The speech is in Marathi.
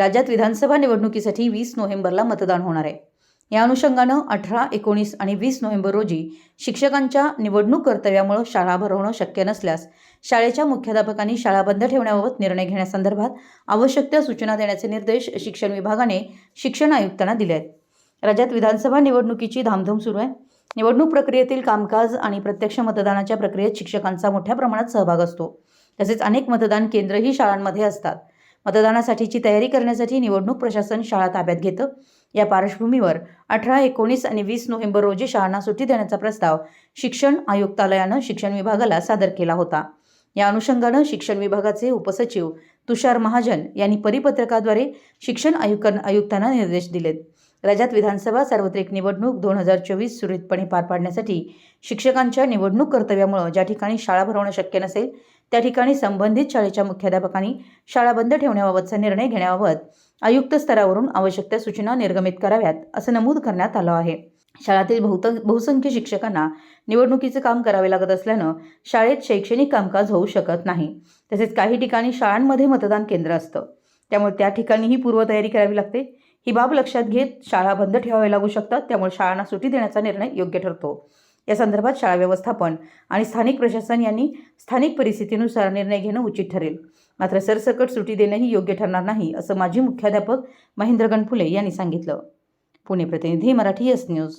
राज्यात विधानसभा निवडणुकीसाठी वीस नोव्हेंबरला मतदान होणार आहे. या अनुषंगानं अठरा एकोणीस आणि वीस नोव्हेंबर रोजी शिक्षकांच्या निवडणूक कर्तव्यामुळे शाळा भरवणं शक्य नसल्यास शाळेच्या मुख्याध्यापकांनी शाळा बंद ठेवण्याबाबत निर्णय घेण्यासंदर्भात आवश्यक त्या सूचना देण्याचे निर्देश शिक्षण विभागाने शिक्षण आयुक्तांना दिले आहेत. राज्यात विधानसभा निवडणुकीची धामधूम सुरू आहे. निवडणूक प्रक्रियेतील कामकाज आणि प्रत्यक्ष मतदानाच्या प्रक्रियेत शिक्षकांचा मोठ्या प्रमाणात सहभाग असतो. तसेच अनेक मतदान केंद्रही शाळांमध्ये असतात. मतदानासाठीची तयारी करण्यासाठी निवडणूक प्रशासन शाळा ताब्यात घेतं. या पार्श्वभूमीवर अठरा एकोणीस आणि वीस नोव्हेंबर रोजी शाळांना सुट्टी देण्याचा प्रस्ताव शिक्षण आयुक्तालयानं शिक्षण विभागाला सादर केला होता. या अनुषंगानं शिक्षण विभागाचे उपसचिव तुषार महाजन यांनी परिपत्रकाद्वारे शिक्षण आयुक्त आयुक्तांना निर्देश दिलेत. राज्यात विधानसभा सार्वत्रिक निवडणूक दोन हजार चोवीस सुरळीतपणे पार पाडण्यासाठी शिक्षकांच्या निवडणूक कर्तव्यामुळे ज्या ठिकाणी शाळा भरवणं शक्य नसेल त्या ठिकाणी संबंधित शाळेच्या मुख्याध्यापकांनी शाळा बंद ठेवण्याबाबतचा निर्णय घेण्याबाबत आयुक्त स्तरावरून आवश्यक त्या सूचना निर्गमित कराव्यात असं नमूद करण्यात आलं आहे. शाळातील बहुत बहुसंख्य शिक्षकांना निवडणुकीचं काम करावे लागत असल्यानं शाळेत शैक्षणिक कामकाज होऊ शकत नाही. तसेच काही ठिकाणी शाळांमध्ये मतदान केंद्र असतं. त्यामुळे त्या ठिकाणीही पूर्वतयारी करावी लागते. ही बाब लक्षात घेत शाळा बंद ठेवाव्या लागू शकतात त्यामुळे शाळांना सुटी देण्याचा निर्णय योग्य ठरतो. या संदर्भात शाळा व्यवस्थापन आणि स्थानिक प्रशासन यांनी स्थानिक परिस्थितीनुसार निर्णय घेणं उचित ठरेल. मात्र सरसकट सुटी देणंही योग्य ठरणार नाही असं माजी मुख्याध्यापक महेंद्र गणफुले यांनी सांगितलं. पुणे प्रतिनिधी मराठी एस न्यूज.